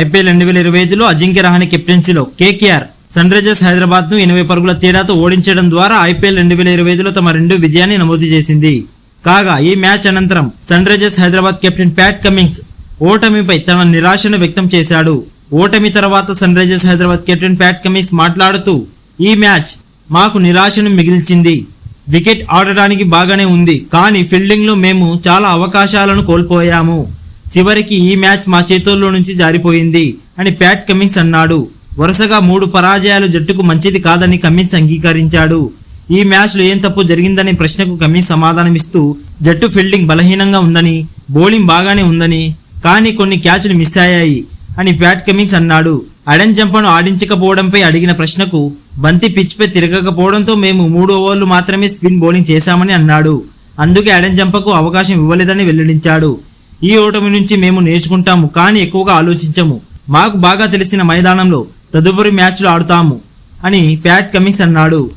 IPL రెండు వేల ఇరవై ఐదులో అజింక్య రహానే కెప్టెన్సీలో కేకేఆర్ సన్ రైజర్స్ హైదరాబాద్ను ఎనభై పరుగుల తేడాతో ఓడించడం ద్వారా ఐపీఎల్ రెండు వేల ఇరవై ఐదులో తమ రెండు విజయాన్ని నమోదు చేసింది. కాగా ఈ మ్యాచ్ అనంతరం Sunrisers Hyderabad captain Pat Cummins ఓటమిపై తన నిరాశను వ్యక్తం చేశాడు. ఓటమి తర్వాత Sunrisers Hyderabad captain Pat Cummins మాట్లాడుతూ ఈ మ్యాచ్ మాకు నిరాశను మిగిల్చింది. వికెట్ ఆడడానికి బాగానే ఉంది. కానీ ఫీల్డింగ్లో మేము చాలా అవకాశాలను కోల్పోయాము. చివరికి ఈ మ్యాచ్ మా చేతుల్లో నుంచి జారిపోయింది అని ప్యాట్ కమిన్స్ అన్నాడు. వరుసగా మూడు పరాజయాలు జట్టుకు మంచిది కాదని కమిన్స్ అంగీకరించాడు. ఈ మ్యాచ్లో ఏం తప్పు జరిగిందనే ప్రశ్నకు కమిన్స్ సమాధానమిస్తూ జట్టు ఫీల్డింగ్ బలహీనంగా ఉందని బౌలింగ్ బాగానే ఉందని కానీ కొన్ని క్యాచ్లు మిస్ అయ్యాయి అని ప్యాట్ కమిన్స్ అన్నాడు. అడెన్ జంపను ఆడించకపోవడంపై అడిగిన ప్రశ్నకు బంతి పిచ్పై తిరగకపోవడంతో మేము మూడు ఓవర్లు మాత్రమే స్పిన్ బౌలింగ్ చేశామని అన్నాడు. అందుకే అడెన్ జంపకు అవకాశం ఇవ్వలేదని వెల్లడించాడు. ఈ ఓటమి నుంచి మేము నేర్చుకుంటాము కానీ ఎక్కువగా ఆలోచించము. మాకు బాగా తెలిసిన మైదానంలో తదుపరి మ్యాచ్లు ఆడుతాము అని ప్యాట్ కమిన్స్ అన్నాడు.